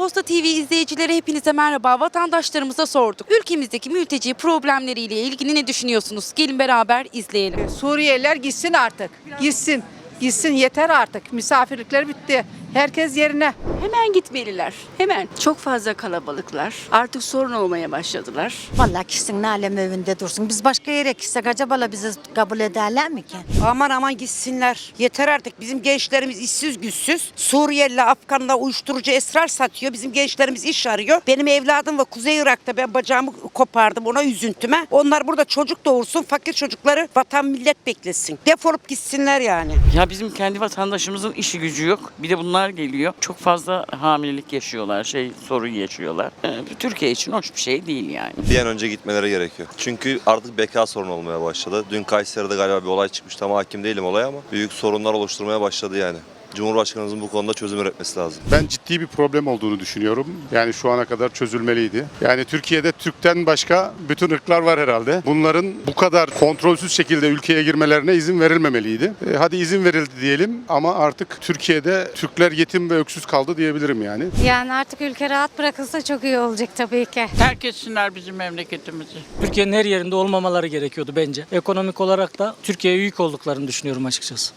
Posta TV izleyicileri hepinize merhaba. Vatandaşlarımıza sorduk. Ülkemizdeki mülteci problemleriyle ilgili ne düşünüyorsunuz? Gelin beraber izleyelim. Suriyeliler gitsin artık. Gitsin. Gitsin yeter artık. Misafirlikler bitti. Herkes yerine. Hemen gitmeliler. Hemen. Çok fazla kalabalıklar. Artık sorun olmaya başladılar. Vallahi kişinin alem evinde dursun. Biz başka yere gitsek acaba la bizi kabul ederler mi ki? Aman aman gitsinler. Yeter artık. Bizim gençlerimiz işsiz güçsüz. Suriyeli, Afganlar uyuşturucu esrar satıyor. Bizim gençlerimiz iş arıyor. Benim evladım ve Kuzey Irak'ta ben bacağımı kopardım ona üzüntüme. Onlar burada çocuk doğursun. Fakir çocukları vatan millet beklesin. Defolup gitsinler yani. Ya bizim kendi vatandaşımızın işi gücü yok. Bir de bunlar geliyor. Çok fazla hamilelik yaşıyorlar, şey sorun yaşıyorlar. Ee, Türkiye için hoş bir şey değil yani. Bir an önce gitmeleri gerekiyor. Çünkü artık beka sorunu olmaya başladı. Dün Kayseri'de galiba bir olay çıkmıştı ama hakim değilim olaya ama büyük sorunlar oluşturmaya başladı yani. Cumhurbaşkanımızın bu konuda çözüm üretmesi lazım. Ben ciddi bir problem olduğunu düşünüyorum. Yani şu ana kadar çözülmeliydi. Yani Türkiye'de Türk'ten başka bütün ırklar var herhalde. Bunların bu kadar kontrolsüz şekilde ülkeye girmelerine izin verilmemeliydi. E, hadi izin verildi diyelim ama artık Türkiye'de Türkler yetim ve öksüz kaldı diyebilirim yani. Yani artık ülke rahat bırakılsa çok iyi olacak tabii ki. terk etsinler bizim memleketimizi. Türkiye'nin her yerinde olmamaları gerekiyordu bence. Ekonomik olarak da Türkiye'ye yük olduklarını düşünüyorum açıkçası.